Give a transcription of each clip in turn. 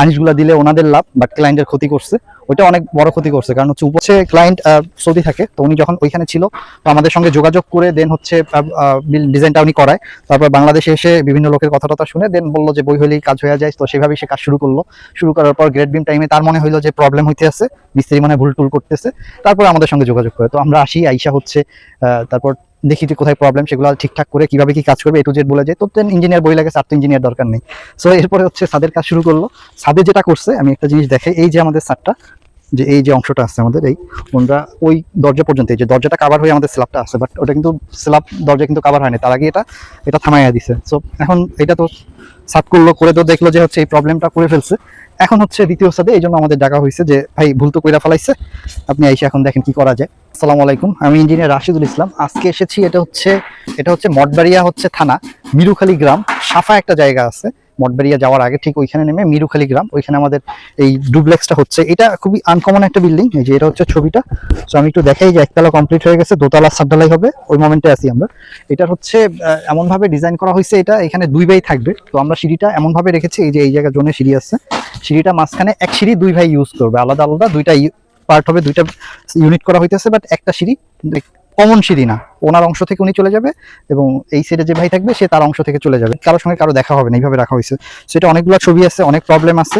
আনিসগুলো দিলে ওনাদের লাভ বাট ক্লায়েন্টের ক্ষতি করছে। ওইটা অনেক বড় ক্ষতি করছে। কারণ হচ্ছে উপরে ক্লায়েন্ট সৌদি থাকে, তো উনি যখন ওইখানে ছিল, তো আমাদের সঙ্গে যোগাযোগ করে দেন হচ্ছে ডিজাইনটা উনি করায়। তারপর বাংলাদেশে এসে বিভিন্ন লোকের কথা টথা শুনে দেন বলল যে, বই হলেই কাজ হয়ে যায়। তো সেভাবেই সে কাজ শুরু করল। শুরু করার পর গ্রেড বিম টাইমে তার মনে হইল যে প্রবলেম হইতে আছে মিস্ত্রি মানে ভুল টুল করতেছে। তারপর আমাদের সঙ্গে যোগাযোগ করে। তো আমরা আসি, আইসা হচ্ছে তারপর দেখি যে কোথায় প্রবলেম সেগুলো ঠিকঠাক করে কীভাবে কি কাজ করবে এ টু জেড বলে যায়। তো তেন ইঞ্জিনিয়ার বই লাগে স্যার তো ইঞ্জিনিয়ার দরকার নেই। সো এরপরে হচ্ছে সাদের কাজ শুরু করল। সাদে যেটা করছে, আমি একটা জিনিস দেখাই, এই যে আমাদের সারটা যে এই যে অংশটা আছে আমাদের, এই ওনরা ওই দরজা পর্যন্ত, এই যে দরজাটা কাভার হয়ে আমাদের স্ল্যাবটা আছে বাট ওটা কিন্তু স্ল্যাব দরজা কিন্তু কাভার হয়নি, তার আগে এটা এটা থামাইয়া দিছে। সো এখন এটা তো সাত করল, করে তো দেখল যে হচ্ছে এই প্রবলেমটা করে ফেলছে। এখন হচ্ছে দ্বিতীয় সাথে এই জন্য আমাদের ডাকা হয়েছে যে, ভাই, ভুল তো কইরা ফেলাইছে, আপনি এসে এখন দেখেন কি করা যায়। আসসালামু আলাইকুম, আমি ইঞ্জিনিয়ার রাশিদুল ইসলাম। আজকে এসেছি, এটা হচ্ছে এটা হচ্ছে মঠবাড়িয়া হচ্ছে থানা, মিরুখালী গ্রাম, সাফা একটা জায়গা আছে। মঠবাড়িয়া যাওয়ার আগে ঠিক ওইখানে নেমে মিরুখালী গ্রাম, ওইখানে আমাদের এই ডুপ্লেক্সটা হচ্ছে। এটা খুবই আনকমন একটা বিল্ডিং এই যে এটা হচ্ছে ছবিটা। তো আমি একটু দেখাই যে একতলা কমপ্লিট হয়ে গেছে, দোতলা সাততলাই হবে, ওই মোমেন্টে আছি আমরা। এটা হচ্ছে এমনভাবে ডিজাইন করা হয়েছে, এটা এখানে দুই ভাই থাকবে। তো আমরা সিঁড়িটা এমনভাবে রেখেছি, এই যে এই জায়গার জন্য সিঁড়ি আছে। সিঁড়িটা মাঝখানে এক সিঁড়ি দুই ভাই ইউজ করবে, আলাদা আলাদা দুইটা পার্ট হবে, দুইটা ইউনিট করা হইতেছে বাট একটা সিঁড়ি কমন সিঁড়ি না। ওনার অংশ থেকে উনি চলে যাবে এবং এই সাইডে যে ভাই থাকবে, সে তার অংশ থেকে চলে যাবে। কারোর সঙ্গে কারও দেখা হবে না, এইভাবে রাখা হয়েছে। সেটা অনেকগুলো ছবি আছে, অনেক প্রবলেম আছে।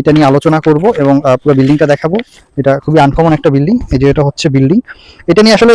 এটা নিয়ে আলোচনা করব এবং পুরো বিল্ডিংটা দেখাবো। এটা খুবই আনকমন একটা বিল্ডিং এই যে এটা হচ্ছে বিল্ডিং এটা নিয়ে আসলে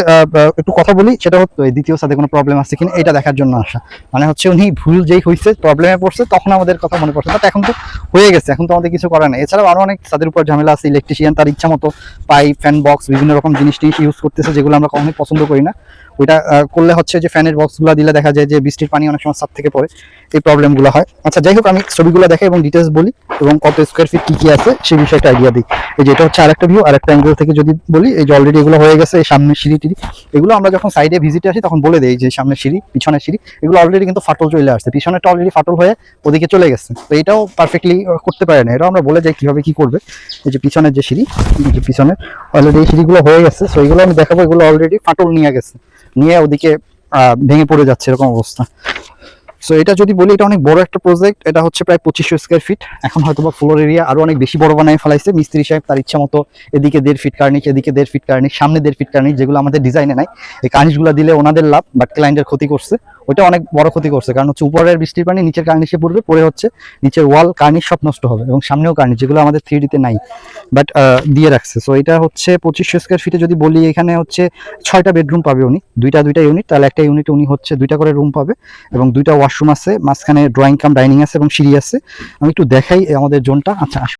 একটু কথা বলি, সেটা হচ্ছে দ্বিতীয় সাথে কোনো প্রবলেম আছে কিনা, এটা দেখার জন্য আসা। মানে হচ্ছে উনি ভুল যেই হয়েছে প্রবলেমে পড়ছে, তখন আমাদের কথা মনে পড়ছে। বাট এখন তো হয়ে গেছে, এখন তো আমাদের কিছু করার নেই। এছাড়াও আরও অনেক তাদের উপর ঝামেলা আছে ইলেকট্রিশিয়ান তার ইচ্ছা মতো পাইপ ফ্যান বক্স বিভিন্ন রকম জিনিস টিনিস ইউজ করতেছে, যেগুলো আমরা কখনোই পছন্দ করি না। ওইটা করলে হচ্ছে যে ফ্যানের বক্সগুলো দিলে দেখা যায় যে বৃষ্টির পানি অনেক সময় ছাদ থেকে পড়ে এই প্রবলেমগুলো হয়। আচ্ছা যাই হোক, আমি ছবিগুলো দেখাই এবং ডিটেলস বলি এবং কত স্কোয়ার ফিট কি কি আছে সেই বিষয়টা আইডিয়া দিই। এই যে এটা হচ্ছে আরেকটা ভিউ আরেকটা অ্যাঙ্গেল থেকে যদি বলি, এই যে অলরেডি এগুলো হয়ে গেছে, এই সামনের সিঁড়ি টিড়ি। এগুলো আমরা যখন সাইডে ভিজিটে আসি, তখন বলে দেই যে সামনের সিঁড়ি, পিছনের সিঁড়ি, এগুলো অলরেডি কিন্তু ফাটল চলে আসছে। পিছনেরটা অলরেডি ফাটল হয়ে ওদিকে চলে গেছে। তো এটাও পারফেক্টলি করতে পারে না। এটাও আমরা বলে যাই কীভাবে কি করবে। এই যে পিছনের যে সিঁড়ি যে পিছনের অলরেডি এই সিঁড়িগুলো হয়ে গেছে। তো এগুলো আমি দেখাবো, এগুলো অলরেডি ফাটল নিয়ে গেছে। নিয়ে ওদিকে ভেঙে পড়ে যাচ্ছে এরকম অবস্থা। সো এটা যদি বলি, এটা অনেক বড় একটা প্রজেক্ট এটা হচ্ছে প্রায় পঁচিশশো স্কোয়ার ফিট এখন হয়তো বা ফ্লোর এরিয়া আরও অনেক বেশি বড় বানায় ফেলাইছে। মিস্ত্রি সাহেব তার ইচ্ছা মতো এদিকে দেড় ফিট কার্নিক এদিকে দেড় ফিট কার্নিক সামনে দেড় ফিট কার্নিক যেগুলো আমাদের ডিজাইনে নাই। এই কার্নিশগুলো দিলে ওনাদের লাভ বাট ক্লায়েন্টের ক্ষতি করছে। ওটা অনেক বড় ক্ষতি করছে, কারণ হচ্ছে উপরের বৃষ্টির পানি নিচের কার্নিশে পড়বে, পরে হচ্ছে নিচের ওয়াল কার্নিশ সব নষ্ট হবে, এবং সামনেও কার্নিশ যেগুলো আমাদের থ্রি ডিতে নাই বাট দিয়ে রাখছে। সো এটা হচ্ছে পঁচিশশো স্কোয়ার ফিটে যদি বলি, এখানে হচ্ছে ছয়টা বেডরুম পাবে উনি। দুইটা দুইটা ইউনিট তাহলে একটা ইউনিট উনি হচ্ছে দুইটা করে রুম পাবে, এবং দুইটা ওয়াশরুম আছে, মাঝখানে ড্রয়িং কাম ডাইনিং আছে এবং সিঁড়ি আছে আমি একটু দেখাই আমাদের জোনটা আচ্ছা।